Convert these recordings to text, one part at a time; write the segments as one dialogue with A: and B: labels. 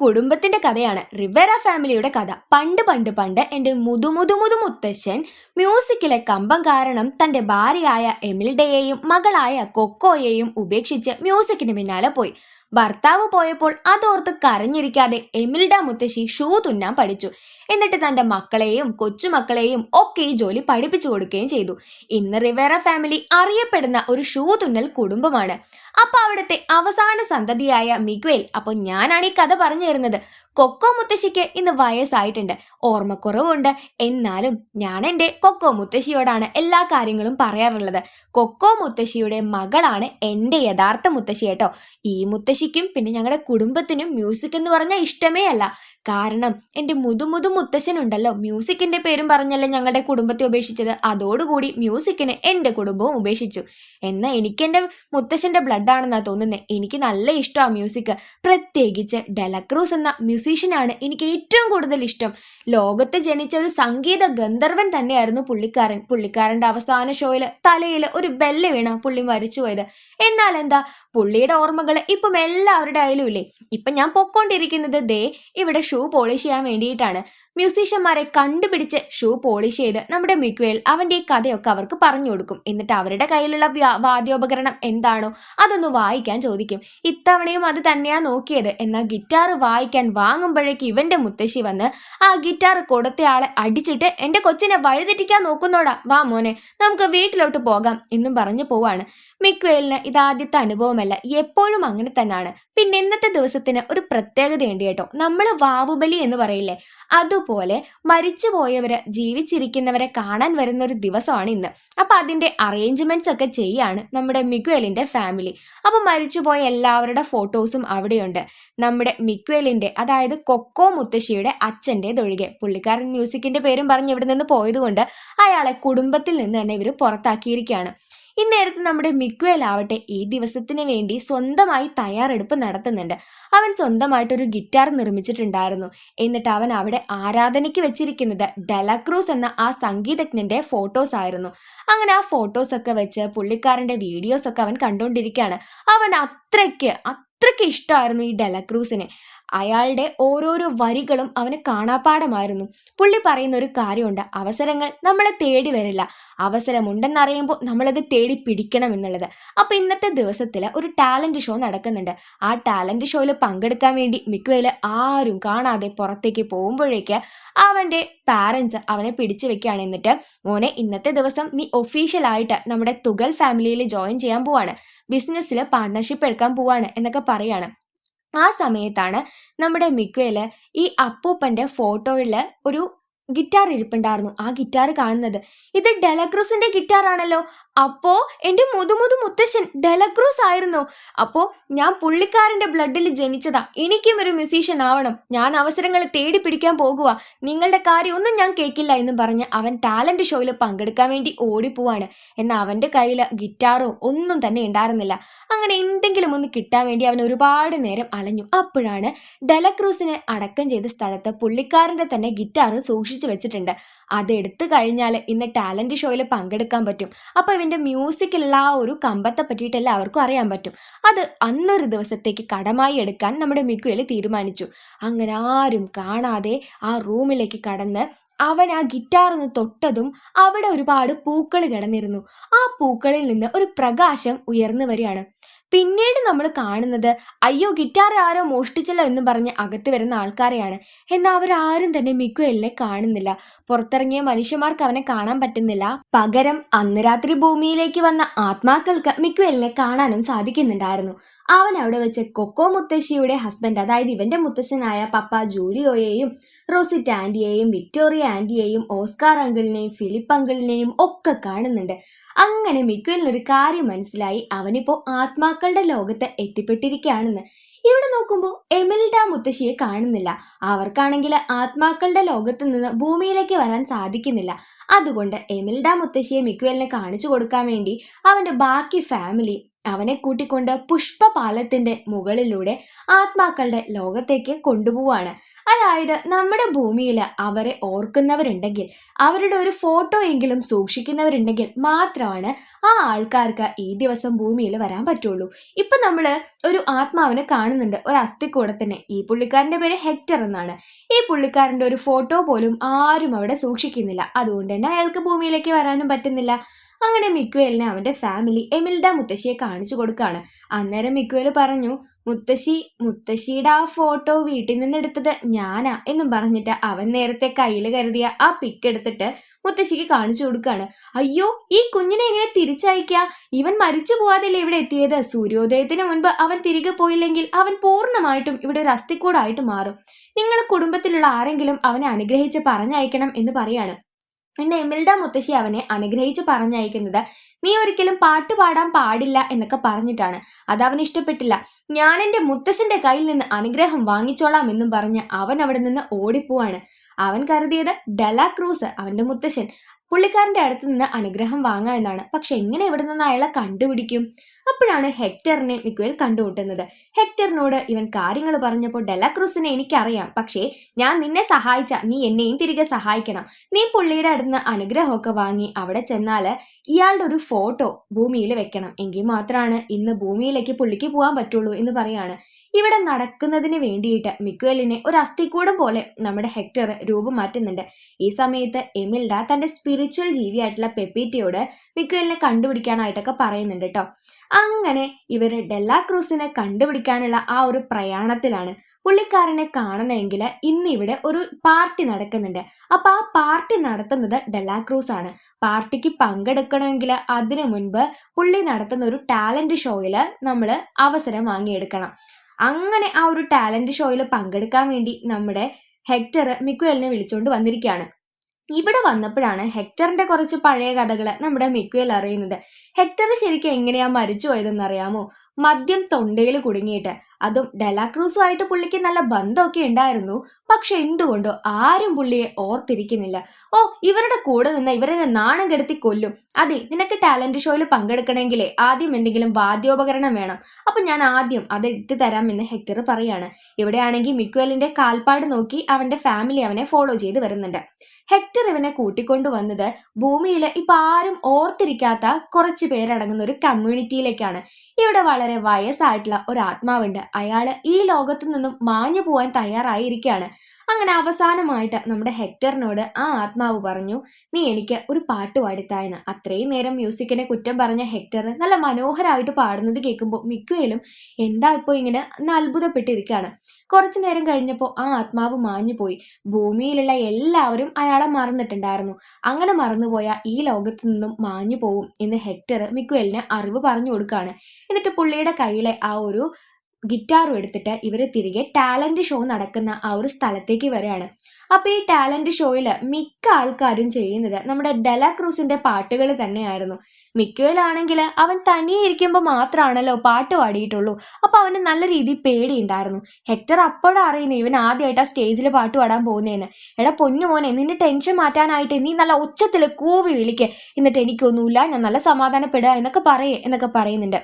A: കുടുംബത്തിന്റെ കഥയാണ്. റിവേറ ഫാമിലിയുടെ കഥ. പണ്ട് പണ്ട് പണ്ട് എന്റെ മുതുമുതു മുതു മുതു മുത്തശ്ശൻ മ്യൂസിക്കിലെ കമ്പം കാരണം തന്റെ ഭാര്യയായ എമിൽഡയെയും മകളായ കൊക്കോയെയും ഉപേക്ഷിച്ച് മ്യൂസിക്കിന് പിന്നാലെ പോയി. ഭർത്താവ് പോയപ്പോൾ അതോർത്ത് കരഞ്ഞിരിക്കാതെ എമിൽഡ മുത്തശ്ശി ഷൂ തുന്നാൻ പഠിച്ചു. എന്നിട്ട് തന്റെ മക്കളെയും കൊച്ചുമക്കളെയും ഒക്കെ ഈ ജോലി പഠിപ്പിച്ചു കൊടുക്കുകയും ചെയ്തു. ഇന്ന് റിവേറ ഫാമിലി അറിയപ്പെടുന്ന ഒരു ഷൂ തുന്നൽ കുടുംബമാണ്. അപ്പൊ അവിടുത്തെ അവസാന സന്തതിയായ മിഗ്വേൽ അപ്പൊ ഞാനാണ് ഈ കഥ പറഞ്ഞു തരുന്നത്. കൊക്കോ മുത്തശ്ശിക്ക് ഇന്ന് വയസ്സായിട്ടുണ്ട്. ഓർമ്മക്കുറവുണ്ട്. എന്നാലും ഞാൻ എന്റെ കൊക്കോ മുത്തശ്ശിയോടാണ് എല്ലാ കാര്യങ്ങളും പറയാറുള്ളത്. കൊക്കോ മുത്തശ്ശിയുടെ മകളാണ് എന്റെ യഥാർത്ഥ മുത്തശ്ശി കേട്ടോ. ഈ മുത്തശ്ശിക്കും പിന്നെ ഞങ്ങളുടെ കുടുംബത്തിനും മ്യൂസിക് എന്ന് പറഞ്ഞാൽ ഇഷ്ടമേ അല്ല. കാരണം എന്റെ മുതുമുതു മുത്തശ്ശനുണ്ടല്ലോ. മ്യൂസിക്കിന്റെ പേരും പറഞ്ഞല്ലേ ഞങ്ങളുടെ കുടുംബത്തെ ഉപേക്ഷിച്ചത്. അതോടുകൂടി മ്യൂസിക്കിന് എന്റെ കുടുംബവും ഉപേക്ഷിച്ചു. എന്നാൽ എനിക്കെന്റെ മുത്തശ്ശന്റെ ബ്ലഡ് ആണെന്നാ തോന്നുന്നത് എനിക്ക് നല്ല ഇഷ്ടമാണ് മ്യൂസിക്. പ്രത്യേകിച്ച് ഡെലക്രൂസ് എന്ന മ്യൂസീഷ്യനാണ് എനിക്ക് ഏറ്റവും കൂടുതൽ ഇഷ്ടം. ലോകത്ത് ജനിച്ച ഒരു സംഗീത ഗന്ധർവൻ തന്നെയായിരുന്നു പുള്ളിക്കാരൻ. പുള്ളിക്കാരന്റെ അവസാന ഷോയിൽ തലയിൽ ഒരു ബെല്ല് വീണ പുള്ളി മരിച്ചു പോയത് എന്നാൽ എന്താ പുള്ളിയുടെ ഓർമ്മകൾ ഇപ്പം എല്ലാവരുടെ ആയാലും ഇല്ലേ? ഇപ്പം ഞാൻ പൊക്കോണ്ടിരിക്കുന്നത് ദേ ഇവിടെ ഷൂ പോളിഷ് ചെയ്യാൻ വേണ്ടിയിട്ടാണ്. മ്യൂസീഷ്യന്മാരെ കണ്ടുപിടിച്ച് ഷൂ പോളിഷ് ചെയ്ത് നമ്മുടെ മിക്വേൽ അവന്റെ കഥയൊക്കെ അവർക്ക് പറഞ്ഞു കൊടുക്കും. എന്നിട്ട് അവരുടെ കയ്യിലുള്ള വാദ്യോപകരണം എന്താണോ അതൊന്ന് വായിക്കാൻ ചോദിക്കും. ഇത്തവണയും അത് തന്നെയാ നോക്കിയത്. എന്നാൽ ഗിറ്റാർ വായിക്കാൻ വാങ്ങുമ്പോഴേക്ക് ഇവന്റെ മുത്തശ്ശി വന്ന് ആ ഗിറ്റാർ കൊടുത്തയാളെ അടിച്ചിട്ട് എന്റെ കൊച്ചിനെ വഴിതെറ്റിക്കാൻ നോക്കുന്നോടാ. വാ മോനെ നമുക്ക് വീട്ടിലോട്ട് പോകാം എന്നും പറഞ്ഞു പോവാണ്. മിക്വേലിന് ഇതാദ്യത്തെ അനുഭവമല്ല എപ്പോഴും അങ്ങനെ തന്നെയാണ് പിന്നെ ഇന്നത്തെ ദിവസത്തിന് ഒരു പ്രത്യേകതയുണ്ട് കേട്ടോ നമ്മൾ വാവുബലി എന്ന് പറയില്ലേ? അതുപോലെ മരിച്ചുപോയവര് ജീവിച്ചിരിക്കുന്നവരെ കാണാൻ വരുന്ന ഒരു ദിവസമാണ് ഇന്ന്. അപ്പൊ അതിന്റെ അറേഞ്ച്മെന്റ്സ് ഒക്കെ ചെയ്യാണ് നമ്മുടെ മിക്വേലിന്റെ ഫാമിലി അപ്പൊ മരിച്ചുപോയ എല്ലാവരുടെ ഫോട്ടോസും അവിടെയുണ്ട്. നമ്മുടെ മിക്വേലിന്റെ അതായത് കൊക്കോ മുത്തശ്ശിയുടെ അച്ഛന്റെതൊഴികെ പുള്ളിക്കാരൻ മ്യൂസിക്കിന്റെ പേരും പറഞ്ഞ് ഇവിടെ നിന്ന് പോയതുകൊണ്ട് അയാളെ കുടുംബത്തിൽ നിന്ന് തന്നെ ഇവർ പുറത്താക്കിയിരിക്കുകയാണ്. ഇന്നേരത്ത് നമ്മുടെ മിക്വേൽ ആവട്ടെ ഈ ദിവസത്തിന് വേണ്ടി സ്വന്തമായി തയ്യാറെടുപ്പ് നടത്തുന്നുണ്ട്. അവൻ സ്വന്തമായിട്ടൊരു ഗിറ്റാർ നിർമ്മിച്ചിട്ടുണ്ടായിരുന്നു. എന്നിട്ട് അവൻ അവിടെ ആരാധനയ്ക്ക് വെച്ചിരിക്കുന്നത് ഡെലക്രൂസ് എന്ന ആ സംഗീതജ്ഞന്റെ ഫോട്ടോസ് ആയിരുന്നു. അങ്ങനെ ആ ഫോട്ടോസ് ഒക്കെ വെച്ച് പുള്ളിക്കാരന്റെ വീഡിയോസ് ഒക്കെ അവൻ കണ്ടുകൊണ്ടിരിക്കുകയാണ് അവൻ അത്രയ്ക്ക് അത്രയ്ക്ക് ഇഷ്ടമായിരുന്നു ഈ ഡെലക്രൂസിനെ. അയാളുടെ ഓരോരോ വരികളും അവന് കാണാപ്പാടമായിരുന്നു പുള്ളി പറയുന്ന ഒരു കാര്യമുണ്ട്. അവസരങ്ങൾ നമ്മളെ തേടി വരില്ല. അവസരമുണ്ടെന്നറിയുമ്പോൾ നമ്മളത് തേടി പിടിക്കണം എന്നുള്ളത്. അപ്പോൾ ഇന്നത്തെ ദിവസത്തിൽ ഒരു ടാലന്റ് ഷോ നടക്കുന്നുണ്ട്. ആ ടാലന്റ് ഷോയിൽ പങ്കെടുക്കാൻ വേണ്ടി മിക്കവയിൽ ആരും കാണാതെ പുറത്തേക്ക് പോകുമ്പോഴേക്ക് അവന്റെ പാരൻസ് അവനെ പിടിച്ചു വെക്കുകയാണ്. എന്നിട്ട് മോനെ ഇന്നത്തെ ദിവസം നീ ഒഫീഷ്യലായിട്ട് നമ്മുടെ തുകൽ ഫാമിലിയിൽ ജോയിൻ ചെയ്യാൻ പോവാണ്. ബിസിനസ്സിൽ പാർട്ട്ണർഷിപ്പ് എടുക്കാൻ പോവാണ് എന്നൊക്കെ പറയാണ്. ആ സമയത്താണ് നമ്മുടെ മിക്വേൽ ഈ അപ്പൂപ്പന്റെ ഫോട്ടോയിൽ ഒരു ഗിറ്റാർ ഇരിപ്പുണ്ടായിരുന്നു. ആ ഗിറ്റാർ കാണുന്നത്. ഇത് ഡെലക്രൂസിന്റെ ഗിറ്റാർ അപ്പോ എന്റെ മുതുമുതു മുത്തശ്ശൻ ഡെലക്രൂസ് ആയിരുന്നു. അപ്പോ ഞാൻ പുള്ളിക്കാരന്റെ ബ്ലഡിൽ ജനിച്ചതാ. എനിക്കും ഒരു മ്യൂസീഷ്യൻ ആവണം. ഞാൻ അവസരങ്ങൾ തേടി പിടിക്കാൻ പോകുക നിങ്ങളുടെ കാര്യമൊന്നും ഞാൻ കേൾക്കില്ല എന്ന് പറഞ്ഞ് അവൻ ടാലന്റ് ഷോയിൽ പങ്കെടുക്കാൻ വേണ്ടി ഓടിപ്പോവാണ്. എന്നാൽ അവന്റെ കയ്യിൽ ഗിറ്റാറോ ഒന്നും തന്നെ ഉണ്ടായിരുന്നില്ല. അങ്ങനെ എന്തെങ്കിലും ഒന്ന് കിട്ടാൻ വേണ്ടി അവൻ ഒരുപാട് നേരം അലഞ്ഞു. അപ്പോഴാണ് ഡെലക്രൂസിനെ അടക്കം ചെയ്ത സ്ഥലത്ത് പുള്ളിക്കാരന്റെ തന്നെ ഗിറ്റാർ സൂക്ഷിച്ചു വെച്ചിട്ടുണ്ട്. അതെടുത്തു കഴിഞ്ഞാൽ ഇന്ന് ടാലന്റ് ഷോയിൽ പങ്കെടുക്കാൻ പറ്റും. അപ്പോൾ ഇവന്റെ മ്യൂസിക്കിലുള്ള ആ ഒരു കമ്പത്തെ പറ്റിയിട്ട് എല്ലാവർക്കും അറിയാൻ പറ്റും. അത് അന്നൊരു ദിവസത്തേക്ക് കടമായി എടുക്കാൻ നമ്മുടെ മിക്കുവേൽ തീരുമാനിച്ചു. അങ്ങനെ ആരും കാണാതെ ആ റൂമിലേക്ക് കടന്ന് അവൻ ആ ഗിറ്റാർ ഒന്ന് തൊട്ടതും അവിടെ ഒരുപാട് പൂക്കൾ കിടന്നിരുന്നു. ആ പൂക്കളിൽ നിന്ന് ഒരു പ്രകാശം ഉയർന്നു വരികയാണ്. പിന്നീട് നമ്മൾ കാണുന്നത് അയ്യോ ഗിറ്റാർ ആരോ മോഷ്ടിച്ചല്ലോ എന്ന് പറഞ്ഞ് അകത്ത് വരുന്ന ആൾക്കാരെയാണ്. എന്നാൽ അവരാരും തന്നെ മിക്കുവലിനെ കാണുന്നില്ല. പുറത്തിറങ്ങിയ മനുഷ്യന്മാർക്ക് അവനെ കാണാൻ പറ്റുന്നില്ല. പകരം അന്ന് രാത്രി ഭൂമിയിലേക്ക് വന്ന ആത്മാക്കൾക്ക് മിക്കുവലിനെ കാണാനും സാധിക്കുന്നുണ്ടായിരുന്നു. അവൻ അവിടെ വെച്ച് കൊക്കോ മുത്തശ്ശിയുടെ ഹസ്ബൻഡ് അതായത് ഇവന്റെ മുത്തശ്ശനായ പപ്പ ജൂലിയോയെയും റോസിറ്റ് ആന്റിയെയും വിക്ടോറിയ ആന്റിയെയും ഓസ്കാർ അങ്കിളിനെയും ഫിലിപ്പ് അങ്കിളിനെയും ഒക്കെ കാണുന്നുണ്ട്. അങ്ങനെ മിക്കുവലിന് ഒരു കാര്യം മനസ്സിലായി. അവനിപ്പോ ആത്മാക്കളുടെ ലോകത്ത് എത്തിപ്പെട്ടിരിക്കുകയാണെന്ന്. ഇവിടെ നോക്കുമ്പോൾ എമിൽഡ മുത്തശ്ശിയെ കാണുന്നില്ല. അവർക്കാണെങ്കിൽ ആത്മാക്കളുടെ ലോകത്ത് നിന്ന് ഭൂമിയിലേക്ക് വരാൻ സാധിക്കുന്നില്ല. അതുകൊണ്ട് എമിൽഡ മുത്തശ്ശിയെ മിക്കുവലിനെ കാണിച്ചു കൊടുക്കാൻ വേണ്ടി അവന്റെ ബാക്കി ഫാമിലി അവനെ കൂട്ടിക്കൊണ്ട് പുഷ്പപാലത്തിന്റെ മുകളിലൂടെ ആത്മാക്കളുടെ ലോകത്തേക്ക് കൊണ്ടുപോവാണ്. അതായത് നമ്മുടെ ഭൂമിയിൽ അവരെ ഓർക്കുന്നവരുണ്ടെങ്കിൽ അവരുടെ ഒരു ഫോട്ടോ എങ്കിലും സൂക്ഷിക്കുന്നവരുണ്ടെങ്കിൽ മാത്രമാണ് ആ ആൾക്കാർക്ക് ഈ ദിവസം ഭൂമിയിൽ വരാൻ പറ്റുള്ളൂ. ഇപ്പൊ നമ്മൾ ഒരു ആത്മാവിനെ കാണുന്നുണ്ട്. ഒരു അസ്ഥിക്കൂടത്തിന് ഈ പുള്ളിക്കാരന്റെ പേര് ഹെക്ടർ എന്നാണ്. ഈ പുള്ളിക്കാരന്റെ ഒരു ഫോട്ടോ പോലും ആരും അവിടെ സൂക്ഷിക്കുന്നില്ല. അതുകൊണ്ട് തന്നെ അയാൾക്ക് ഭൂമിയിലേക്ക് വരാനും പറ്റുന്നില്ല. അങ്ങനെ മിക്വേലിനെ അവന്റെ ഫാമിലി എമിൽഡ മുത്തശ്ശിയെ കാണിച്ചു കൊടുക്കുകയാണ് അന്നേരം മിക്വേൽ പറഞ്ഞു മുത്തശ്ശി മുത്തശ്ശിയുടെ ആ ഫോട്ടോ വീട്ടിൽ നിന്ന് എടുത്തത് ഞാനാ എന്നും പറഞ്ഞിട്ട് അവൻ നേരത്തെ കയ്യിൽ കരുതിയ ആ പിക്ക് എടുത്തിട്ട് മുത്തശ്ശിക്ക് കാണിച്ചു കൊടുക്കുകയാണ് അയ്യോ ഈ കുഞ്ഞിനെ എങ്ങനെ തിരിച്ചയക്കുക ഇവൻ മരിച്ചു പോവാതല്ലേ ഇവിടെ എത്തിയത്? സൂര്യോദയത്തിന് മുൻപ് അവൻ തിരികെ പോയില്ലെങ്കിൽ അവൻ പൂർണമായിട്ടും ഇവിടെ ഒരു അസ്ഥിക്കൂടായിട്ട് മാറും. നിങ്ങൾ കുടുംബത്തിലുള്ള ആരെങ്കിലും അവനെ അനുഗ്രഹിച്ച് പറഞ്ഞയക്കണം എന്ന് പറയാണ്. എന്റെ എമിൽഡ മുത്തശ്ശി അവനെ അനുഗ്രഹിച്ച് പറഞ്ഞയക്കുന്നത് നീ ഒരിക്കലും പാട്ട് പാടാൻ പാടില്ല എന്നൊക്കെ പറഞ്ഞിട്ടാണ്. അത് അവന് ഇഷ്ടപ്പെട്ടില്ല. ഞാൻ എന്റെ മുത്തശ്ശന്റെ കയ്യിൽ നിന്ന് അനുഗ്രഹം വാങ്ങിച്ചോളാം എന്നും പറഞ്ഞ് അവൻ അവിടെ നിന്ന് ഓടിപ്പോവാണ്. അവൻ കരുതിയത് ഡെലാ ക്രൂസ് അവന്റെ മുത്തശ്ശൻ. പുള്ളിക്കാരന്റെ അടുത്ത് നിന്ന് അനുഗ്രഹം വാങ്ങാം എന്നാണ്. പക്ഷെ എങ്ങനെ ഇവിടെ നിന്ന് അയാളെ കണ്ടുപിടിക്കും? അപ്പോഴാണ് ഹെക്ടറിനെ മിക്കുവൽ കണ്ടുമുട്ടുന്നത്. ഹെക്ടറിനോട് ഇവൻ കാര്യങ്ങൾ പറഞ്ഞപ്പോൾ ഡെലാക്രൂസിനെ എനിക്കറിയാം. പക്ഷേ ഞാൻ നിന്നെ സഹായിച്ച. നീ എന്നെയും തിരികെ സഹായിക്കണം. നീ പുള്ളിയുടെ അടുത്ത് അനുഗ്രഹമൊക്കെ വാങ്ങി അവിടെ ചെന്നാൽ ഇയാളുടെ ഒരു ഫോട്ടോ ഭൂമിയിൽ വെക്കണം. എങ്കിൽ മാത്രമാണ് ഇന്ന് ഭൂമിയിലേക്ക് പുള്ളിക്ക് പോകാൻ പറ്റുള്ളൂ എന്ന് പറയാണ്. ഇവിടെ നടക്കുന്നതിന് വേണ്ടിയിട്ട് മിക്വലിനെ ഒരു അസ്ഥിക്കൂടം പോലെ നമ്മുടെ ഹെക്ടർ രൂപം മാറ്റുന്നുണ്ട് ഈ സമയത്ത് എമിൽഡ തന്റെ സ്പിരിച്വൽ ജീവിയായിട്ടുള്ള പെപ്പീറ്റയോട് മിക്വലിനെ കണ്ടുപിടിക്കാനായിട്ടൊക്കെ പറയുന്നുണ്ട് കേട്ടോ അങ്ങനെ ഇവർ ഡെല്ലാ ക്രൂസിനെ കണ്ടുപിടിക്കാനുള്ള ആ ഒരു പ്രയാണത്തിലാണ് പുള്ളിക്കാരനെ കാണണമെങ്കിൽ ഇന്ന് ഇവിടെ ഒരു പാർട്ടി നടക്കുന്നുണ്ട്. അപ്പൊ ആ പാർട്ടി നടത്തുന്നത് ഡെലാക്രൂസ് ആണ് പാർട്ടിക്ക് പങ്കെടുക്കണമെങ്കിൽ അതിനു മുൻപ് പുള്ളി നടത്തുന്ന ഒരു ടാലന്റ് ഷോയിൽ നമ്മൾ അവസരം വാങ്ങിയെടുക്കണം. അങ്ങനെ ആ ഒരു ടാലന്റ് ഷോയിൽ പങ്കെടുക്കാൻ വേണ്ടി നമ്മുടെ ഹെക്ടർ മിക്കുവലിനെ വിളിച്ചുകൊണ്ട് വന്നിരിക്കുകയാണ് ഇവിടെ വന്നപ്പോഴാണ് ഹെക്ടറിന്റെ കുറച്ച് പഴയ കഥകൾ നമ്മുടെ മിക്കുവൽ അറിയുന്നത്. ഹെക്ടർ ശരിക്കും എങ്ങനെയാ മരിച്ചു പോയതെന്ന് അറിയാമോ മദ്യം തൊണ്ടയിൽ കുടുങ്ങിയിട്ട്. അതും ഡെലാക്രൂസുമായിട്ട് പുള്ളിക്ക് നല്ല ബന്ധമൊക്കെ ഉണ്ടായിരുന്നു. പക്ഷെ എന്തുകൊണ്ടോ ആരും പുള്ളിയെ ഓർത്തിരിക്കുന്നില്ല. ഓ ഇവരുടെ കൂടെ നിന്ന് ഇവരെ നാണം കെടുത്തി കൊല്ലും. അതെ നിനക്ക് ടാലന്റ് ഷോയിൽ പങ്കെടുക്കണമെങ്കിലേ ആദ്യം എന്തെങ്കിലും വാദ്യോപകരണം വേണം. അപ്പൊ ഞാൻ ആദ്യം അത് ഇട്ട് തരാം എന്ന് ഹെക്ടർ പറയാണ്. ഇവിടെയാണെങ്കിൽ മിക്വലിന്റെ കാൽപ്പാട് നോക്കി അവന്റെ ഫാമിലി അവനെ ഫോളോ ചെയ്ത് വരുന്നുണ്ട്. ഹെക്ടർ ഇവനെ കൂട്ടിക്കൊണ്ടു വന്നത് ഭൂമിയിൽ ഇപ്പൊ ആരും ഓർത്തിരിക്കാത്ത കുറച്ച് പേരടങ്ങുന്ന ഒരു കമ്മ്യൂണിറ്റിയിലേക്കാണ്. ഇവിടെ വളരെ വയസ്സായിട്ടുള്ള ഒരു ആത്മാവുണ്ട് അയാൾ ഈ ലോകത്തു നിന്നും മാഞ്ഞു പോവാൻ തയ്യാറായിരിക്കുകയാണ്. അങ്ങനെ അവസാനമായിട്ട് നമ്മുടെ ഹെക്ടറിനോട് ആ ആത്മാവ് പറഞ്ഞു നീ എനിക്ക് ഒരു പാട്ട് പാടിത്തായെന്ന്. അത്രയും നേരം മ്യൂസിക്കിനെ കുറ്റം പറഞ്ഞ ഹെക്ടർ നല്ല മനോഹരമായിട്ട് പാടുന്നത് കേൾക്കുമ്പോൾ മിക്കവയിലും എന്താ ഇപ്പോൾ ഇങ്ങനെ അത്ഭുതപ്പെട്ടിരിക്കുകയാണ്. കുറച്ചു നേരം കഴിഞ്ഞപ്പോൾ ആ ആത്മാവ് മാഞ്ഞു പോയി. ഭൂമിയിലുള്ള എല്ലാവരും അയാളെ മറന്നിട്ടുണ്ടായിരുന്നു. അങ്ങനെ മറന്നുപോയ ഈ ലോകത്തു നിന്നും മാഞ്ഞു പോവും എന്ന് ഹെക്ടർ മിക്കുവലിന് അറിവ് പറഞ്ഞു കൊടുക്കുകയാണ്. എന്നിട്ട് പുള്ളിയുടെ കയ്യിലെ ആ ഒരു ഗിറ്റാറും എടുത്തിട്ട് ഇവർ തിരികെ ടാലന്റ് ഷോ നടക്കുന്ന ആ ഒരു സ്ഥലത്തേക്ക് വരികയാണ്. അപ്പോൾ ഈ ടാലന്റ് ഷോയിൽ മിക്ക ആൾക്കാരും ചെയ്യുന്നത് നമ്മുടെ ഡെലാക്രൂസിന്റെ പാട്ടുകൾ തന്നെയായിരുന്നു. മിക്കയിലാണെങ്കിൽ അവൻ തനിയെ ഇരിക്കുമ്പോൾ മാത്രമാണല്ലോ പാട്ട് പാടിയിട്ടുള്ളൂ. അപ്പോൾ അവന് നല്ല രീതിയിൽ പേടിയുണ്ടായിരുന്നു. ഹെക്ടർ അപ്പോഴാണ് അറിയുന്നത് ഇവൻ ആദ്യമായിട്ട് ആ സ്റ്റേജിൽ പാട്ട് പാടാൻ പോകുന്നതെന്ന് എടാ പൊന്നു മോനെ നിന്റെ ടെൻഷൻ മാറ്റാനായിട്ട് നീ നല്ല ഉച്ചത്തിൽ കൂവി വിളിക്കുക എന്നിട്ട് എനിക്കൊന്നുമില്ല ഞാൻ നല്ല സമാധാനപ്പെടുക എന്നൊക്കെ പറയേ എന്നൊക്കെ പറയുന്നുണ്ട്.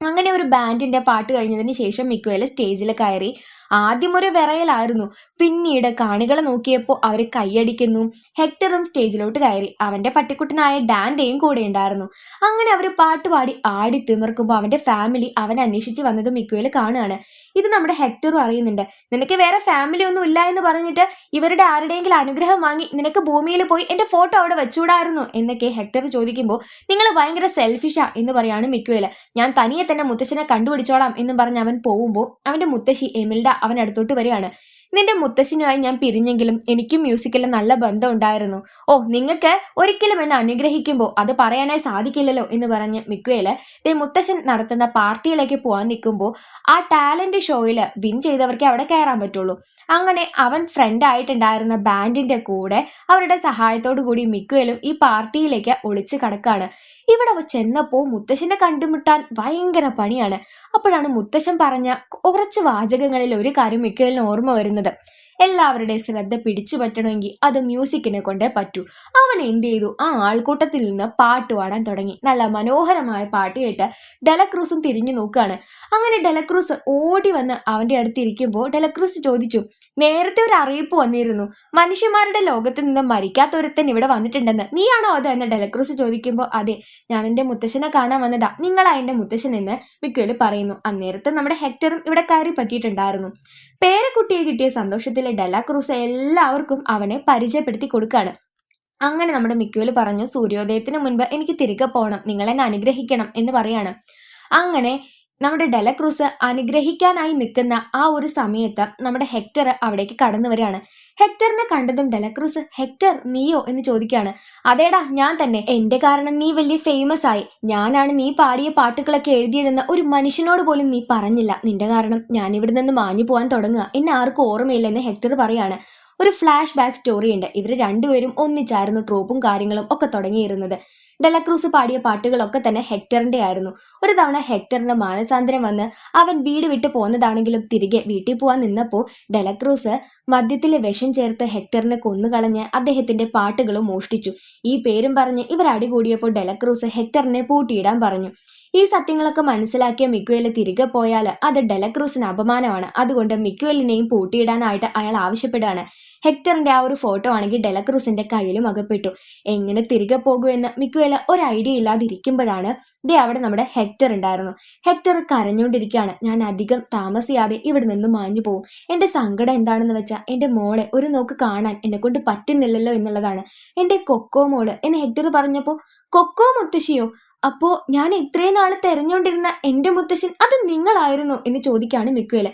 A: അങ്ങനെ ഒരു ബാൻഡിന്റെ പാട്ട് കഴിഞ്ഞതിന് ശേഷം മിക്കുവൽ സ്റ്റേജിൽ കയറി. ആദ്യം ഒരു വിറയലായിരുന്നു. പിന്നീട് കാണികളെ നോക്കിയപ്പോൾ അവർ കൈയടിക്കുന്നു. ഹെക്ടറും സ്റ്റേജിലോട്ട് കയറി. അവന്റെ പട്ടിക്കുട്ടനായ ഡാൻഡേയും കൂടെ ഉണ്ടായിരുന്നു. അങ്ങനെ അവർ പാട്ടുപാടി ആടി തിമിർക്കുമ്പോൾ അവന്റെ ഫാമിലി അവനെ അന്വേഷിച്ച് വന്നത് മിക്കുവൽ കാണുകയാണ്. ഇത് നമ്മുടെ ഹെക്ടറും അറിയുന്നുണ്ട്. നിനക്ക് വേറെ ഫാമിലി ഒന്നും ഇല്ല എന്ന് പറഞ്ഞിട്ട് ഇവരുടെ ആരുടെയെങ്കിലും അനുഗ്രഹം വാങ്ങി നിനക്ക് ഭൂമിയിൽ പോയി എന്റെ ഫോട്ടോ അവിടെ വെച്ചുകൂടായിരുന്നു എന്നൊക്കെ ഹെക്ടർ ചോദിക്കുമ്പോൾ നിങ്ങൾ ഭയങ്കര സെൽഫിഷാ എന്ന് പറയാണ് മിക്കുവൽ. ഞാൻ തനിയെ തന്നെ മുത്തശ്ശനെ കണ്ടുപിടിച്ചോളാം എന്ന് പറഞ്ഞ് അവൻ പോകുമ്പോൾ അവന്റെ മുത്തശ്ശി എമിൽഡ അവൻ അടുത്തോട്ട് വരികയാണ്. നിന്റെ മുത്തശ്ശനുമായി ഞാൻ പിരിഞ്ഞെങ്കിലും എനിക്കും മ്യൂസിക്കിൽ നല്ല ബന്ധം ഉണ്ടായിരുന്നു. ഓ നിങ്ങൾക്ക് ഒരിക്കലും എന്നെ അനുഗ്രഹിക്കുമ്പോൾ അത് പറയാനായി സാധിക്കില്ലല്ലോ എന്ന് പറഞ്ഞ് മിക്വേൽ ദേ മുത്തശ്ശൻ നടത്തുന്ന പാർട്ടിയിലേക്ക് പോകാൻ നിൽക്കുമ്പോൾ ആ ടാലന്റ് ഷോയിൽ വിൻ ചെയ്തവർക്ക് അവിടെ കയറാൻ പറ്റുള്ളൂ. അങ്ങനെ അവൻ ഫ്രണ്ട് ആയിട്ടുണ്ടായിരുന്ന ബാൻഡിന്റെ കൂടെ അവരുടെ സഹായത്തോടു കൂടി മിക്കുവേലും ഈ പാർട്ടിയിലേക്ക് ഒളിച്ചു കടക്കാണ്. ഇവിടെ ചെന്നപ്പോൾ മുത്തശ്ശനെ കണ്ടുമുട്ടാൻ ഭയങ്കര പണിയാണ്. അപ്പോഴാണ് മുത്തശ്ശൻ പറഞ്ഞ കുറച്ച് വാചകങ്ങളിൽ ഒരു കാര്യം മിക്കുവേലിന് ഓർമ്മ വരുന്നത്. എല്ലാവരുടെയും ശ്രദ്ധ പിടിച്ചു പറ്റണമെങ്കിൽ അത് മ്യൂസിക്കിനെ കൊണ്ടേ പറ്റൂ. അവൻ എന്ത് ചെയ്തു? ആ ആൾക്കൂട്ടത്തിൽ നിന്ന് പാട്ട് പാടാൻ തുടങ്ങി. നല്ല മനോഹരമായ പാട്ട് കേട്ട് ഡെലക്രൂസും തിരിഞ്ഞു നോക്കുകയാണ്. അങ്ങനെ ഡെലക്രൂസ് ഓടി വന്ന് അവന്റെ അടുത്ത് ഇരിക്കുമ്പോൾ ഡെലക്രൂസ് ചോദിച്ചു നേരത്തെ ഒരു അറിയിപ്പ് വന്നിരുന്നു. മനുഷ്യന്മാരുടെ ലോകത്ത് നിന്ന് മരിക്കാത്തൊരുത്തൻ ഇവിടെ വന്നിട്ടുണ്ടെന്ന്. നീയാണോ അത്? എന്ന് ഡെലക്രൂസ് ചോദിക്കുമ്പോൾ അതെ ഞാൻ എന്റെ മുത്തശ്ശനെ കാണാൻ വന്നതാ. നിങ്ങളാ എന്റെ മുത്തശ്ശൻ എന്ന് പറയുന്നു. അന്നേരത്ത് നമ്മുടെ ഹെക്ടറും ഇവിടെ കയറി പറ്റിയിട്ടുണ്ടായിരുന്നു പേരക്കുട്ടിയെ കിട്ടിയ സന്തോഷത്തിൽ ഡെലാക്രൂസ് എല്ലാവർക്കും അവനെ പരിചയപ്പെടുത്തി കൊടുക്കുകയാണ് അങ്ങനെ നമ്മുടെ മിക്കുവിൽ പറഞ്ഞു സൂര്യോദയത്തിന് മുൻപ് എനിക്ക് തിരികെ പോകണം നിങ്ങൾ എന്നെ അനുഗ്രഹിക്കണം എന്ന് പറയാണ്. അങ്ങനെ നമ്മുടെ ഡെലക്രൂസ് അനുഗ്രഹിക്കാനായി നിൽക്കുന്ന ആ ഒരു സമയത്ത് നമ്മുടെ ഹെക്ടർ അവിടേക്ക് കടന്നു വരികയാണ്. ഹെക്ടറിനെ കണ്ടതും ഡെലക്രൂസ് ഹെക്ടർ നീയോ? എന്ന് ചോദിക്കുകയാണ്. അതേടാ ഞാൻ തന്നെ. എന്റെ കാരണം നീ വലിയ ഫേമസ് ആയി. ഞാനാണ് നീ പാടിയ പാട്ടുകളൊക്കെ എഴുതിയതെന്ന് ഒരു മനുഷ്യനോട് പോലും നീ പറഞ്ഞില്ല. നിന്റെ കാരണം ഞാൻ ഇവിടെ നിന്ന് മാഞ്ഞു പോകാൻ തുടങ്ങുക. എന്നെ ആർക്കും ഓർമ്മയില്ല എന്ന് ഹെക്ടർ പറയാണ് ഒരു ഫ്ലാഷ് ബാക്ക് സ്റ്റോറി ഉണ്ട്. ഇവർ രണ്ടുപേരും ഒന്നിച്ചായിരുന്നു ട്രോപ്പും കാര്യങ്ങളും ഒക്കെ തുടങ്ങിയിരുന്നത്. ഡെലക്രൂസ് പാടിയ പാട്ടുകളൊക്കെ തന്നെ ഹെക്ടറിന്റെ ആയിരുന്നു. ഒരു തവണ ഹെക്ടറിന് മാനസാന്തരം വന്ന് അവൻ വീട് വിട്ടു പോന്നതാണെങ്കിലും തിരികെ വീട്ടിൽ പോകാൻ നിന്നപ്പോൾ ഡെലക്രൂസ് മദ്യത്തിലെ വിഷം ചേർത്ത് ഹെക്ടറിനെ കൊന്നുകളഞ്ഞ് അദ്ദേഹത്തിന്റെ പാട്ടുകളും മോഷ്ടിച്ചു. ഈ പേരും പറഞ്ഞ് ഇവർ അടികൂടിയപ്പോൾ ഡെലക്രൂസ് ഹെക്ടറിനെ പൂട്ടിയിടാൻ പറഞ്ഞു. ഈ സത്യങ്ങളൊക്കെ മനസ്സിലാക്കിയ മിക്വേൽ തിരികെ പോയാൽ അത് ഡെലക്രൂസിന് അപമാനമാണ്. അതുകൊണ്ട് മിക്വേലിനെയും പൂട്ടിയിടാനായിട്ട് അയാൾ ആവശ്യപ്പെടുകയാണ്. ഹെക്ടറിന്റെ ആ ഒരു ഫോട്ടോ ആണെങ്കിൽ ഡെലക്രൂസിന്റെ കയ്യിലും അകപ്പെട്ടു. എങ്ങനെ തിരികെ പോകുമെന്ന് മിക്കുവേല ഒരു ഐഡിയ ഇല്ലാതിരിക്കുമ്പോഴാണ് ദേ അവിടെ നമ്മുടെ ഹെക്ടർ ഉണ്ടായിരുന്നു. ഹെക്ടർ കരഞ്ഞുകൊണ്ടിരിക്കുകയാണ്. ഞാൻ അധികം താമസിയാതെ ഇവിടെ നിന്ന് മാഞ്ഞു പോകും. എന്റെ സങ്കടം എന്താണെന്ന് വെച്ചാൽ എന്റെ മോളെ ഒരു നോക്ക് കാണാൻ എന്നെ കൊണ്ട് പറ്റുന്നില്ലല്ലോ എന്നുള്ളതാണ്. എന്റെ കൊക്കോ മോൾ എന്ന് ഹെക്ടർ പറഞ്ഞപ്പോൾ കൊക്കോ മുത്തശ്ശിയോ അപ്പോ ഞാൻ ഇത്രയും നാൾ തെരഞ്ഞുകൊണ്ടിരുന്ന എന്റെ മുത്തശ്ശൻ അത് നിങ്ങളായിരുന്നു? എന്ന് ചോദിക്കാണ് മിക്വേൽ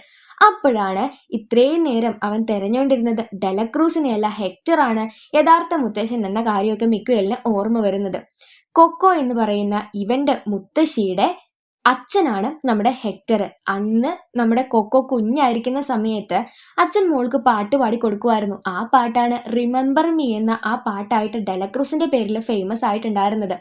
A: അപ്പോഴാണ് ഇത്രയും നേരം അവൻ തെരഞ്ഞുകൊണ്ടിരുന്നത്. ഡെലക്രൂസിനെയല്ല ഹെക്ടറാണ് യഥാർത്ഥ മുത്തശ്ശൻ എന്ന കാര്യമൊക്കെ മിക്കുവെല്ലാം ഓർമ്മ വരുന്നത്. കൊക്കോ എന്ന് പറയുന്ന ഇവന്റെ മുത്തശ്ശിയുടെ അച്ഛനാണ് നമ്മുടെ ഹെക്ടർ. അന്ന് നമ്മുടെ കൊക്കോ കുഞ്ഞായിരിക്കുന്ന സമയത്ത് അച്ഛൻ മോൾക്ക് പാട്ട് പാടി കൊടുക്കുമായിരുന്നു. ആ പാട്ടാണ് റിമെമ്പർ മീ എന്ന ആ പാട്ടായിട്ട് ഡെലക്രൂസിന്റെ പേരിൽ ഫേമസ് ആയിട്ടുണ്ടായിരുന്നത്.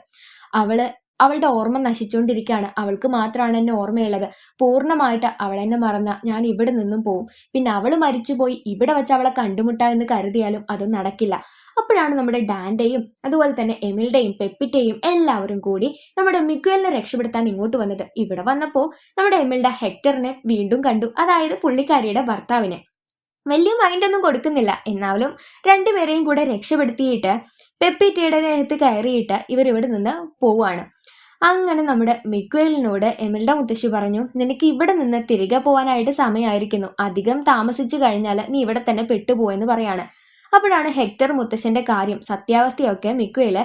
A: അവൾ അവളുടെ ഓർമ്മ നശിച്ചുകൊണ്ടിരിക്കുകയാണ് അവൾക്ക് മാത്രമാണ് എന്നെ ഓർമ്മയുള്ളത്. പൂർണമായിട്ട് അവൾ എന്നെ മറന്ന ഞാൻ ഇവിടെ നിന്നും പോവും. പിന്നെ അവൾ മരിച്ചുപോയി. ഇവിടെ വെച്ച് അവളെ കണ്ടുമുട്ടാ എന്ന് കരുതിയാലും അത് നടക്കില്ല. അപ്പോഴാണ് നമ്മുടെ ഡാന്റെയും അതുപോലെ തന്നെ എമിൽഡെയും പെപ്പിറ്റെയും എല്ലാവരും കൂടി നമ്മുടെ മിക്കുവലിനെ രക്ഷപ്പെടുത്താൻ ഇങ്ങോട്ട് വന്നത്. ഇവിടെ വന്നപ്പോൾ നമ്മുടെ എമിൽഡ ഹെക്ടറിനെ വീണ്ടും കണ്ടു. അതായത് പുള്ളിക്കാരിയുടെ ഭർത്താവിനെ. വലിയ മൈൻഡൊന്നും കൊടുക്കുന്നില്ല. എന്നാലും രണ്ടുപേരെയും കൂടെ രക്ഷപ്പെടുത്തിയിട്ട് പെപ്പിറ്റയുടെ ദേഹത്ത് കയറിയിട്ട് ഇവരിവിടെ നിന്ന് പോവാണ് അങ്ങനെ നമ്മുടെ മിക്വേലിനോട് എമിൽഡ മുത്തശ്ശി പറഞ്ഞു നിനക്ക് ഇവിടെ നിന്ന് തിരികെ പോകാനായിട്ട് സമയമായിരിക്കുന്നു. അധികം താമസിച്ചു കഴിഞ്ഞാൽ നീ ഇവിടെ തന്നെ പെട്ടുപോയെന്ന് പറയാണ്. അപ്പോഴാണ് ഹെക്ടർ മുത്തശ്ശന്റെ കാര്യം സത്യാവസ്ഥയൊക്കെ മിക്വയിൽ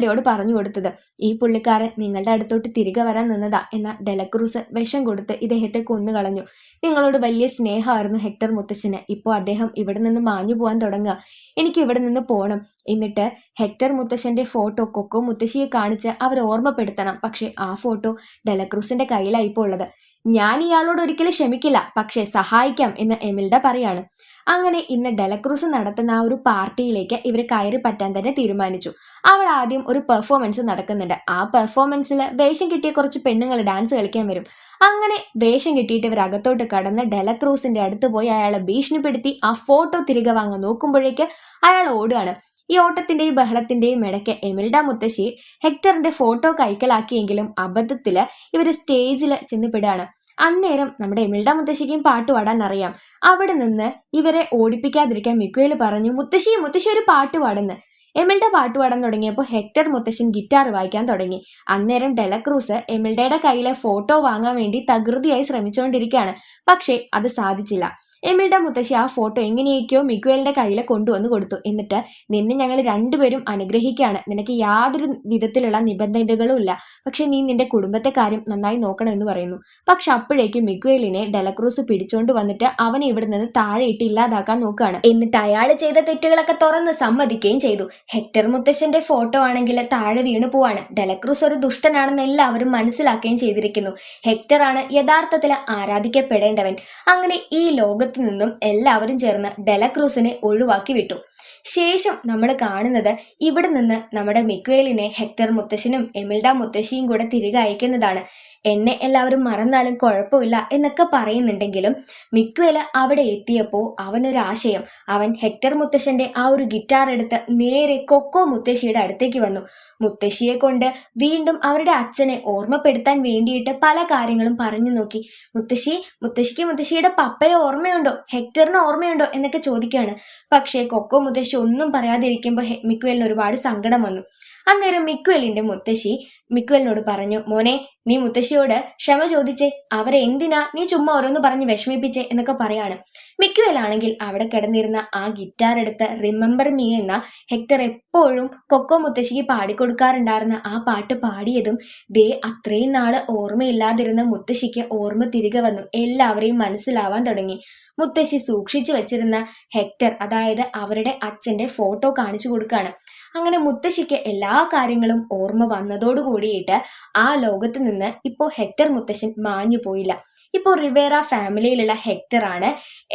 A: ഡിയോട് പറഞ്ഞു കൊടുത്തത്. ഈ പുള്ളിക്കാരൻ നിങ്ങളുടെ അടുത്തോട്ട് തിരികെ വരാൻ നിന്നതാ എന്ന ഡെലക്രൂസ് വിഷം കൊടുത്ത് ഇദ്ദേഹത്തെ കൊന്നുകളഞ്ഞു. നിങ്ങളോട് വലിയ സ്നേഹമായിരുന്നു ഹെക്ടർ മുത്തശ്ശന്. ഇപ്പോൾ അദ്ദേഹം ഇവിടെ നിന്ന് മാഞ്ഞു പോകാൻ തുടങ്ങുക. എനിക്ക് ഇവിടെ നിന്ന് പോകണം എന്നിട്ട് ഹെക്ടർ മുത്തശ്ശന്റെ ഫോട്ടോ കൊക്കോ മുത്തശ്ശിയെ കാണിച്ച് അവരെ ഓർമ്മപ്പെടുത്തണം. പക്ഷേ ആ ഫോട്ടോ ഡെലക്രൂസിന്റെ കയ്യിലായിപ്പോൾ ഉള്ളത്. ഞാൻ ഇയാളോട് ഒരിക്കലും ക്ഷമിക്കില്ല. പക്ഷേ സഹായിക്കാം എന്ന് എമിൽഡ പറയാണ്. അങ്ങനെ ഇന്ന് ഡെലക്രൂസ് നടത്തുന്ന ആ ഒരു പാർട്ടിയിലേക്ക് ഇവർ കയറി പറ്റാൻ തന്നെ തീരുമാനിച്ചു. അവൾ ആദ്യം ഒരു പെർഫോമൻസ് നടക്കുന്നുണ്ട്. ആ പെർഫോമൻസിൽ വേഷം കിട്ടിയ കുറച്ച് പെണ്ണുങ്ങൾ ഡാൻസ് കളിക്കാൻ വരും. അങ്ങനെ വേഷം കിട്ടിയിട്ട് ഇവർ അകത്തോട്ട് കടന്ന് ഡെലക്രൂസിന്റെ അടുത്ത് പോയി അയാളെ ഭീഷണിപ്പെടുത്തി ആ ഫോട്ടോ തിരികെ വാങ്ങാൻ നോക്കുമ്പോഴേക്ക് അയാൾ ഓടുകയാണ്. ഈ ഓട്ടത്തിന്റെയും ബഹളത്തിന്റെയും ഇടയ്ക്ക് എമിൽഡ മുത്തശ്ശി ഹെക്ടറിന്റെ ഫോട്ടോ കൈക്കലാക്കിയെങ്കിലും അബദ്ധത്തിൽ ഇവർ സ്റ്റേജിൽ ചെന്നുപെടുകയാണ് അന്നേരം നമ്മുടെ എമിൽഡ മുത്തശ്ശിക്കും പാട്ട് പാടാൻ അറിയാം. അവിടെ നിന്ന് ഇവരെ ഓടിപ്പിക്കാതിരിക്കാൻ മിക്കുവേൽ പറഞ്ഞു മുത്തശ്ശി മുത്തശ്ശി ഒരു പാട്ട് പാടുന്നു. എമിൽഡ പാട്ട് പാടാൻ തുടങ്ങിയപ്പോൾ ഹെക്ടർ മുത്തശ്ശൻ ഗിറ്റാർ വായിക്കാൻ തുടങ്ങി. അന്നേരം ഡെലക്രൂസ് എമിൽഡയുടെ കയ്യിലെ ഫോട്ടോ വാങ്ങാൻ വേണ്ടി തകൃതിയായി ശ്രമിച്ചുകൊണ്ടിരിക്കുകയാണ്. പക്ഷേ അത് സാധിച്ചില്ല. എമിൽഡ മുത്തശ്ശി ആ ഫോട്ടോ എങ്ങനെയൊക്കെയോ മിക്വേലിന്റെ കയ്യിൽ കൊണ്ടുവന്ന് കൊടുത്തു. എന്നിട്ട് നിന്നെ ഞങ്ങൾ രണ്ടുപേരും അനുഗ്രഹിക്കുകയാണ് നിനക്ക് യാതൊരു വിധത്തിലുള്ള നിബന്ധനകളും ഇല്ല പക്ഷെ നീ നിന്റെ കുടുംബത്തെ കാര്യം നന്നായി നോക്കണമെന്ന് പറയുന്നു. പക്ഷെ അപ്പോഴേക്കും മിക്വേലിനെ ഡെലക്രൂസ് പിടിച്ചോണ്ട് വന്നിട്ട് അവനെ ഇവിടെ നിന്ന് താഴെ ഇട്ട് ഇല്ലാതാക്കാൻ നോക്കുകയാണ് എന്നിട്ട് അയാൾ ചെയ്ത തെറ്റുകളൊക്കെ തുറന്ന് സമ്മതിക്കുകയും ചെയ്തു. ഹെക്ടർ മുത്തശ്ശന്റെ ഫോട്ടോ ആണെങ്കിൽ താഴെ വീണു പോവാണ്. ഡെലക്രൂസ് ഒരു ദുഷ്ടനാണെന്ന് എല്ലാവരും മനസ്സിലാക്കുകയും ചെയ്തിരിക്കുന്നു. ഹെക്ടർ ആണ് യഥാർത്ഥത്തിൽ ആരാധിക്കപ്പെടേണ്ടവൻ. അങ്ങനെ ഈ ലോകത്ത് നിന്നും എല്ലാവരും ചേർന്ന് ഡെലക്രൂസിനെ ഒഴിവാക്കി വിട്ടു. ശേഷം നമ്മൾ കാണുന്നത് ഇവിടെ നിന്ന് നമ്മുടെ മിക്വേലിനെ ഹെക്ടർ മുത്തശ്ശനും എമിൽഡ മുത്തശ്ശിയും കൂടെ തിരികെ അയക്കുന്നതാണ്. എന്നെ എല്ലാവരും മറന്നാലും കുഴപ്പമില്ല എന്നൊക്കെ പറയുന്നുണ്ടെങ്കിലും മിക്വേല അവിടെ എത്തിയപ്പോൾ അവനൊരാശയം. അവൻ ഹെക്ടർ മുത്തശ്ശന്റെ ആ ഒരു ഗിറ്റാർ എടുത്ത് നേരെ കൊക്കോ മുത്തശ്ശിയുടെ അടുത്തേക്ക് വന്നു. മുത്തശ്ശിയെ കൊണ്ട് വീണ്ടും അവരുടെ അച്ഛനെ ഓർമ്മപ്പെടുത്താൻ വേണ്ടിയിട്ട് പല കാര്യങ്ങളും പറഞ്ഞു നോക്കി. മുത്തശ്ശി മുത്തശ്ശിക്ക് മുത്തശ്ശിയുടെ പപ്പയെ ഓർമ്മയുണ്ടോ? ഹെക്ടറിന് ഓർമ്മയുണ്ടോ എന്നൊക്കെ ചോദിക്കുകയാണ് പക്ഷേ കൊക്കോ മുത്തശ്ശി ഒന്നും പറയാതിരിക്കുമ്പോൾ മിക്വേലിന് ഒരുപാട് സങ്കടം വന്നു. അന്നേരം മിക്വേലിന്റെ മുത്തശ്ശി മിക്വലിനോട് പറഞ്ഞു മോനെ നീ മുത്തശ്ശിയോട് ക്ഷമ ചോദിച്ചേ അവരെ എന്തിനാ നീ ചുമ്മാ ഓരോന്ന് പറഞ്ഞ് വിഷമിപ്പിച്ചേ എന്നൊക്കെ പറയാണ്. മിക്കുവലാണെങ്കിൽ അവിടെ കിടന്നിരുന്ന ആ ഗിറ്റാർ എടുത്ത് റിമെമ്പർ മീ എന്ന ഹെക്ടർ എപ്പോഴും കൊക്കോ മുത്തശ്ശിക്ക് പാടിക്കൊടുക്കാറുണ്ടായിരുന്ന ആ പാട്ട് പാടിയതും ദേ അത്രയും നാൾ ഓർമ്മയില്ലാതിരുന്ന മുത്തശ്ശിക്ക് ഓർമ്മ തിരികെ വന്നു. എല്ലാവരെയും മനസ്സിലാവാൻ തുടങ്ങി. മുത്തശ്ശി സൂക്ഷിച്ചു വെച്ചിരുന്ന ഹെക്ടർ അതായത് അവരുടെ അച്ഛന്റെ ഫോട്ടോ കാണിച്ചു കൊടുക്കുകയാണ് അങ്ങനെ മുത്തശ്ശിക്ക് എല്ലാ കാര്യങ്ങളും ഓർമ്മ വന്നതോടു കൂടിയിട്ട് ആ ലോകത്ത് നിന്ന് ഇപ്പോൾ ഹെക്ടർ മുത്തശ്ശൻ മാഞ്ഞു പോയില്ല. ഇപ്പോൾ റിവേറ ഫാമിലിയിലുള്ള ഹെക്ടറാണ്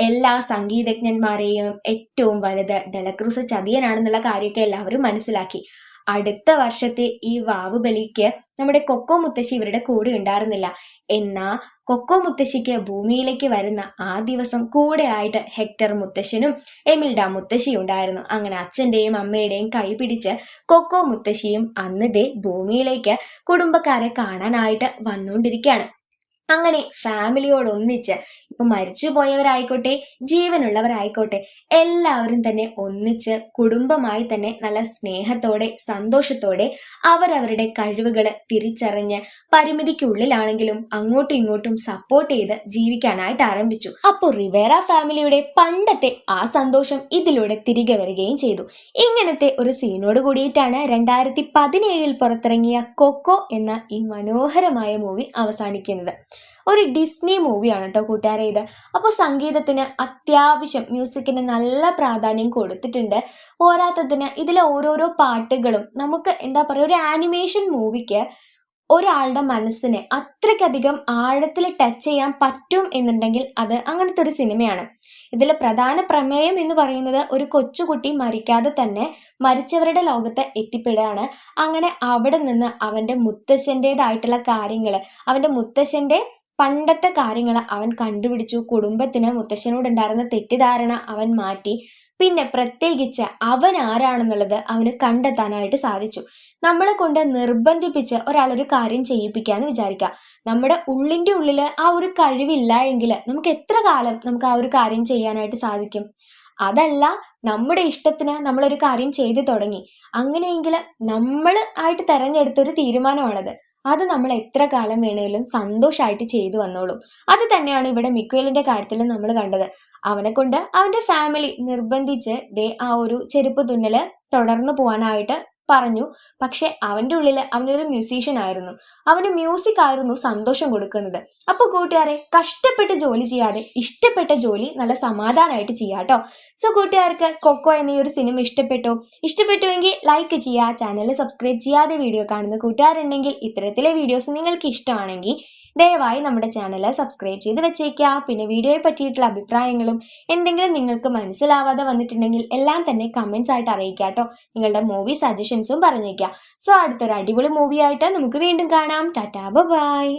A: എല്ലാ സംഗീതജ്ഞന്മാരെയും ഏറ്റവും വലുത്. ഡെലക്രൂസ് ചതിയനാണെന്നുള്ള കാര്യമൊക്കെ എല്ലാവരും മനസ്സിലാക്കി. അടുത്ത വർഷത്തെ ഈ വാവുബലിക്ക് നമ്മുടെ കൊക്കോ മുത്തശ്ശി ഇവരുടെ കൂടെ ഉണ്ടായിരുന്നില്ല. എന്നാ കൊക്കോ മുത്തശ്ശിക്ക് ഭൂമിയിലേക്ക് വരുന്ന ആ ദിവസം കൂടെ ആയിട്ട് ഹെക്ടർ മുത്തശ്ശനും എമിൽഡ മുത്തശ്ശിയും ഉണ്ടായിരുന്നു. അങ്ങനെ അച്ഛന്റെയും അമ്മയുടെയും കൈ പിടിച്ച് കൊക്കോ മുത്തശ്ശിയും അന്ന് ദേ ഭൂമിയിലേക്ക് കുടുംബക്കാരെ കാണാനായിട്ട് വന്നുകൊണ്ടിരിക്കുകയാണ് അങ്ങനെ ഫാമിലിയോട് ഒന്നിച്ച് ഇപ്പൊ മരിച്ചു പോയവരായിക്കോട്ടെ ജീവനുള്ളവരായിക്കോട്ടെ എല്ലാവരും തന്നെ ഒന്നിച്ച് കുടുംബമായി തന്നെ നല്ല സ്നേഹത്തോടെ സന്തോഷത്തോടെ അവരവരുടെ കഴിവുകൾ തിരിച്ചറിഞ്ഞ് പരിമിതിക്കുള്ളിലാണെങ്കിലും അങ്ങോട്ടും ഇങ്ങോട്ടും സപ്പോർട്ട് ചെയ്ത് ജീവിക്കാനായിട്ട് ആരംഭിച്ചു. അപ്പോൾ റിവേറ ഫാമിലിയുടെ പണ്ടത്തെ ആ സന്തോഷം ഇതിലൂടെ തിരികെ വരികയും ചെയ്തു. ഇങ്ങനത്തെ ഒരു സീനോട് കൂടിയിട്ടാണ് രണ്ടായിരത്തി പതിനേഴിൽ പുറത്തിറങ്ങിയ കൊക്കോ എന്ന ഈ മനോഹരമായ മൂവി അവസാനിക്കുന്നത്. ഒരു ഡിസ്നി മൂവിയാണ് കേട്ടോ കൂട്ടുകാരെ ഇത്. അപ്പോൾ സംഗീതത്തിന് അത്യാവശ്യം മ്യൂസിക്കിന് നല്ല പ്രാധാന്യം കൊടുത്തിട്ടുണ്ട്. പോരാത്തതിന് ഇതിലെ ഓരോരോ പാട്ടുകളും നമുക്ക് എന്താ പറയുക ഒരു ആനിമേഷൻ മൂവിക്ക് ഒരാളുടെ മനസ്സിനെ അത്രയ്ക്കധികം ആഴത്തിൽ ടച്ച് ചെയ്യാൻ പറ്റും എന്നുണ്ടെങ്കിൽ അത് അങ്ങനത്തെ ഒരു സിനിമയാണ്. ഇതിലെ പ്രധാന പ്രമേയം എന്ന് പറയുന്നത് ഒരു കൊച്ചുകുട്ടി മരിക്കാതെ തന്നെ മരിച്ചവരുടെ ലോകത്ത് എത്തിപ്പെടുകയാണ്. അങ്ങനെ അവിടെ നിന്ന് അവന്റെ മുത്തശ്ശന്റെതായിട്ടുള്ള കാര്യങ്ങൾ അവന്റെ മുത്തശ്ശന്റെ പണ്ടത്തെ കാര്യങ്ങൾ അവൻ കണ്ടുപിടിച്ചു. കുടുംബത്തിന് മുത്തശ്ശനോടുണ്ടായിരുന്ന തെറ്റിദ്ധാരണ അവൻ മാറ്റി. പിന്നെ പ്രത്യേകിച്ച് അവൻ ആരാണെന്നുള്ളത് അവന് കണ്ടെത്താനായിട്ട് സാധിച്ചു. നമ്മളെ കൊണ്ട് നിർബന്ധിപ്പിച്ച് ഒരാളൊരു കാര്യം ചെയ്യിപ്പിക്കാന്ന് വിചാരിക്കുക നമ്മുടെ ഉള്ളിന്റെ ഉള്ളിൽ ആ ഒരു കഴിവില്ല എങ്കിൽ നമുക്ക് എത്ര കാലം നമുക്ക് ആ ഒരു കാര്യം ചെയ്യാനായിട്ട് സാധിക്കും? അതല്ല നമ്മുടെ ഇഷ്ടത്തിന് നമ്മളൊരു കാര്യം ചെയ്തു തുടങ്ങി. അങ്ങനെയെങ്കിൽ നമ്മൾ ആയിട്ട് തെരഞ്ഞെടുത്തൊരു തീരുമാനമാണത്. അത് നമ്മൾ എത്ര കാലം വേണേലും സന്തോഷമായിട്ട് ചെയ്തു വന്നോളും. അത് തന്നെയാണ് ഇവിടെ മിക്വേലിന്റെ കാര്യത്തിൽ നമ്മൾ കണ്ടത്. അവനെ കൊണ്ട് അവന്റെ ഫാമിലി നിർബന്ധിച്ച് ദേ ആ ഒരു ചെരുപ്പ് തുന്നൽ തുടർന്നു പോകാനായിട്ട് പറഞ്ഞു. പക്ഷെ അവന്റെ ഉള്ളിൽ അവനൊരു മ്യൂസീഷ്യൻ ആയിരുന്നു. അവന് മ്യൂസിക് ആയിരുന്നു സന്തോഷം കൊടുക്കുന്നത്. അപ്പോൾ കൂട്ടുകാരെ കഷ്ടപ്പെട്ട് ജോലി ചെയ്യാതെ ഇഷ്ടപ്പെട്ട ജോലി നല്ല സമാധാനമായിട്ട് ചെയ്യാട്ടോ സോ കൂട്ടുകാർക്ക് കൊക്കോ എന്ന ഈ ഒരു സിനിമ ഇഷ്ടപ്പെട്ടു? ഇഷ്ടപ്പെട്ടുവെങ്കിൽ ലൈക്ക് ചെയ്യുക ചാനൽ സബ്സ്ക്രൈബ് ചെയ്യാതെ വീഡിയോ കാണുന്ന കൂട്ടുകാരുണ്ടെങ്കിൽ ഇത്തരത്തിലെ വീഡിയോസ് നിങ്ങൾക്ക് ഇഷ്ടമാണെങ്കിൽ ദയവായി നമ്മുടെ ചാനൽ സബ്സ്ക്രൈബ് ചെയ്ത് വെച്ചേക്കുക. പിന്നെ വീഡിയോയെ പറ്റിയിട്ടുള്ള അഭിപ്രായങ്ങളും എന്തെങ്കിലും നിങ്ങൾക്ക് മനസ്സിലാവാതെ വന്നിട്ടുണ്ടെങ്കിൽ എല്ലാം തന്നെ കമൻസ് ആയിട്ട് അറിയിക്കുക കേട്ടോ. നിങ്ങളുടെ മൂവി സജഷൻസും പറഞ്ഞേക്കുക. സോ അടുത്തൊരു അടിപൊളി മൂവി ആയിട്ട് നമുക്ക് വീണ്ടും കാണാം. Tata bye